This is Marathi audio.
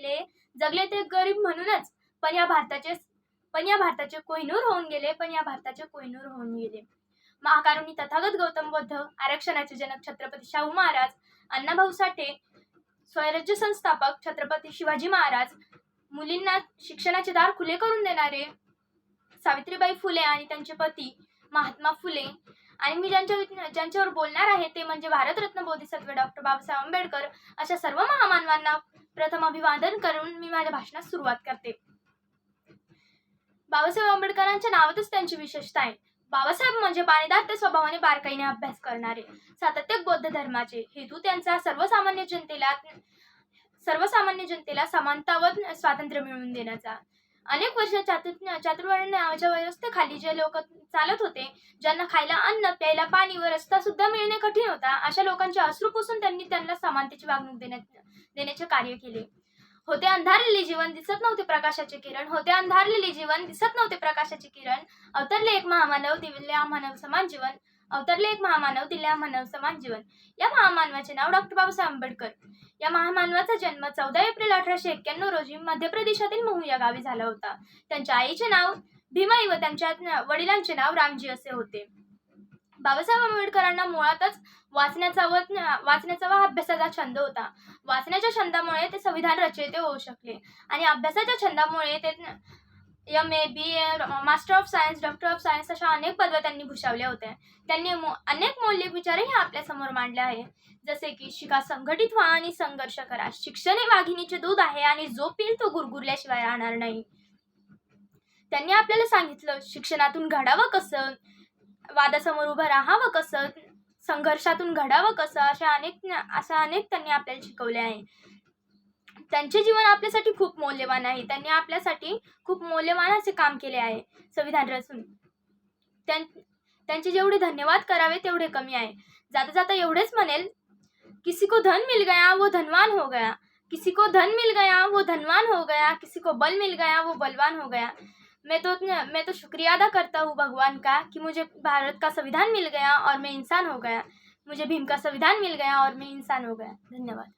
गेले. जगले ते गरीब म्हणूनच. पण या भारताचे पण या भारताचे कोहिनूर होऊन गेले. पण या भारताचे कोहिनूर होऊन गेले. महाकारुणी तथागत गौतम बुद्ध आरक्षणाचे जनक छत्रपती शाहू महाराज अण्णाभाऊ साठे स्वराज्य संस्थापक छत्रपती शिवाजी महाराज मुलींना शिक्षणाचे दार खुले करून देणारे सावित्रीबाई फुले आणि त्यांचे पती महात्मा फुले. आणि मी ज्यांच्या ज्यांच्यावर बोलणार आहे ते म्हणजे भारतरत्न बोधिसत्व डॉक्टर बाबासाहेब आंबेडकर अशा सर्व महामानवांना प्रथम अभिवादन करून मी माझ्या भाषणास सुरुवात करते. बाबासाहेब आंबेडकरांच्या नावातच त्यांची विशेषता आहे. बाबासाहेब म्हणजे पाणीदार ते स्वभावाने बारकाईने अभ्यास करणारे सातत्य बौद्ध धर्माचे हेतू त्यांचा सर्वसामान्य जनतेला सर्वसामान्य जनतेला समानता व स्वातंत्र्य मिळवून देण्याचा. अनेक वर्ष चातुर्य चातुर्वर्ण नावाच्या व्यवस्थेखाली जे लोक चालत होते ज्यांना खायला अन्न प्यायला पाणी व रस्ता सुद्धा मिळणे कठीण होता अशा लोकांचे अश्रू पुसून त्यांनी त्यांना समानतेची वागणूक देण्यात देण्याचे कार्य केले. होते अंधारलेले जीवन दिसत नव्हते प्रकाशाचे किरण होते अंधारलेले जीवन दिसत नव्हते प्रकाशाचे किरण अवतरले एक महामानव दिल्या मानव समान जीवन अवतरले एक महामानव दिल्या मानव समान जीवन. या महामानवाचे नाव डॉक्टर बाबासाहेब आंबेडकर. या महामानवाचा जन्म चौदा एप्रिल अठराशे एक्क्याण्णव रोजी मध्य प्रदेशातील महू या गावी झाला होता. त्यांच्या आईचे नाव भीमाई व त्यांच्या वडिलांचे नाव रामजी असे होते. बाबासाहेब आंबेडकरांना मुळातच वाचण्याचा व वाचण्याचा व अभ्यासाचा छंद होता. वाचण्याच्या छंदामुळे ते संविधान रचयिते होऊ शकले आणि अभ्यासाच्या छंदामुळे ते M A B A master of science doctor of science अशा अनेक पदव्या त्यांनी भूषवल्या होत्या. त्यांनी मो- अनेक मौल्य विचारही आपल्यासमोर मांडले आहे जसे की शिका संघटित व्हा आणि संघर्ष करा. शिक्षण हे वाघिणीचे दूध आहे आणि जो पिल तो गुरगुरल्याशिवाय राहणार नाही. त्यांनी आपल्याला सांगितलं शिक्षणातून घडावं कसं? वादासमोर उभं राहावं कसं? संघर्षातून घडावं कसं? अशा अनेक अशा अनेक त्यांनी आपल्याला शिकवले आहे त्यांचे जीवन आपल्यासाठी खूप मौल्यवान आहे. त्यांनी आपल्यासाठी खूप मौल्यवान असे काम केले आहे. संविधान रचून. त्यां त्यांचे जेवढे धन्यवाद करावे तेवढे कमी आहे. जाता जाता एवढेच म्हणेल किसी को धन मिल गया वो धनवान हो गया. किसी को धन मिल गया वो धनवान हो गया. किसी को बल मिल गया वो बलवान हो गया. मैं तो मैं तो शुक्रिया अदा करता हूँ भगवान का कि मुझे भारत का संविधान मिल गया और मैं इंसान हो गया. मुझे भीम का संविधान मिल गया और मैं इंसान हो गया. धन्यवाद.